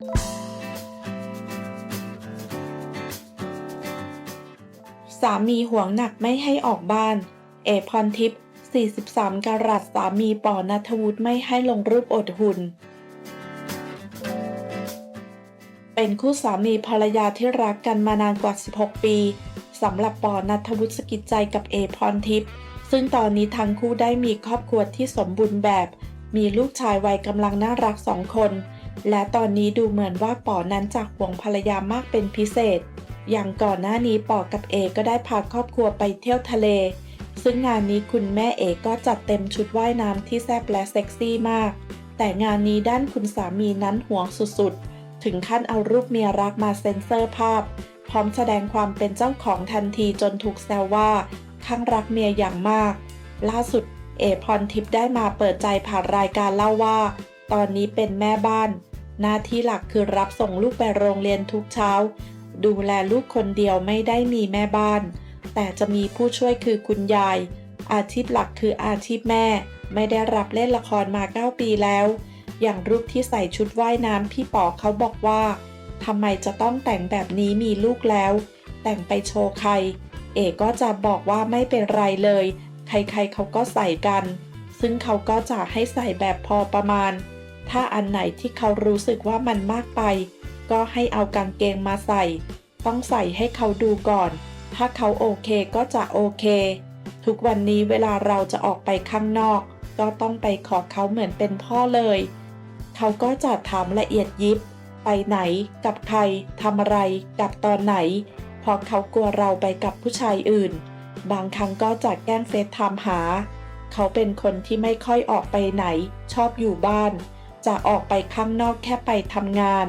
สามีห่วงหนักไม่ให้ออกบ้าน เอพรทิพย์ 43กะรัตสามีปอนัทวุฒิไม่ให้ลงรูปอดหุ่น เป็นคู่สามีภรรยาที่รักกันมานานกว่า 16 ปีสำหรับปอนัทวุฒิสกิจใจกับเอพรทิพย์ ซึ่งตอนนี้ทั้งคู่ได้มีครอบครัวที่สมบูรณ์แบบ มีลูกชายวัยกำลังน่ารักสองคน และตอนนี้ดูเหมือนว่าปอนั้นจะห่วงภรรยามากเป็นพิเศษ อย่างก่อนหน้านี้ปอกับเอก็ได้พาครอบครัวไปเที่ยวทะเล ซึ่งงานนี้คุณแม่เอก็จัดเต็มชุดว่ายน้ำที่แซ่บและเซ็กซี่มาก แต่งานนี้ด้านคุณสามีนั้นห่วงสุดๆ ถึงขั้นเอารูปเมียรักมาเซ็นเซอร์ภาพ พร้อมแสดงความเป็นเจ้าของทันทีจนถูกแซวว่าข้างรักเมียอย่างมาก ล่าสุดเอพรทิพย์ได้มาเปิดใจผ่านรายการเล่าว่า ตอนนี้เป็นแม่บ้าน หน้าที่หลักคือรับส่งลูกไปโรงเรียนทุกเช้า ดูแลลูกคนเดียวไม่ได้มีแม่บ้าน แต่จะมีผู้ช่วยคือคุณยาย อาชีพหลักคืออาชีพแม่ ไม่ได้รับเล่นละครมา 9 ปีแล้ว อย่างรูปที่ใส่ชุดว่ายน้ำพี่ป๋อเขาบอกว่าทำไมจะต้องแต่งแบบนี้มีลูกแล้ว แต่งไปโชว์ใคร เอกก็จะบอกว่าไม่เป็นไรเลย ใครๆเขาก็ใส่กัน ซึ่งเขาก็จะให้ใส่แบบพอประมาณ ถ้าอันไหนที่เขารู้สึกว่ามันมากไป ก็ให้เอากางเกงมาใส่ ต้องใส่ให้เขาดูก่อน ถ้าเขาโอเคก็จะโอเค ทุกวันนี้เวลาเราจะออกไปข้างนอก ก็ต้องไปขอเขาเหมือนเป็นพ่อเลย เขาก็จะถามละเอียดยิบ ไปไหน กับใครทำอะไร กับตอนไหนพราะเขากลัวเราไปกับผู้ชายอื่น บางครั้งก็จะแกล้งเฟซไทม์หาเขาเป็นคนที่ไม่ค่อยออกไปไหน ชอบอยู่บ้าน จะออกไปข้างนอกแค่ไปทำงาน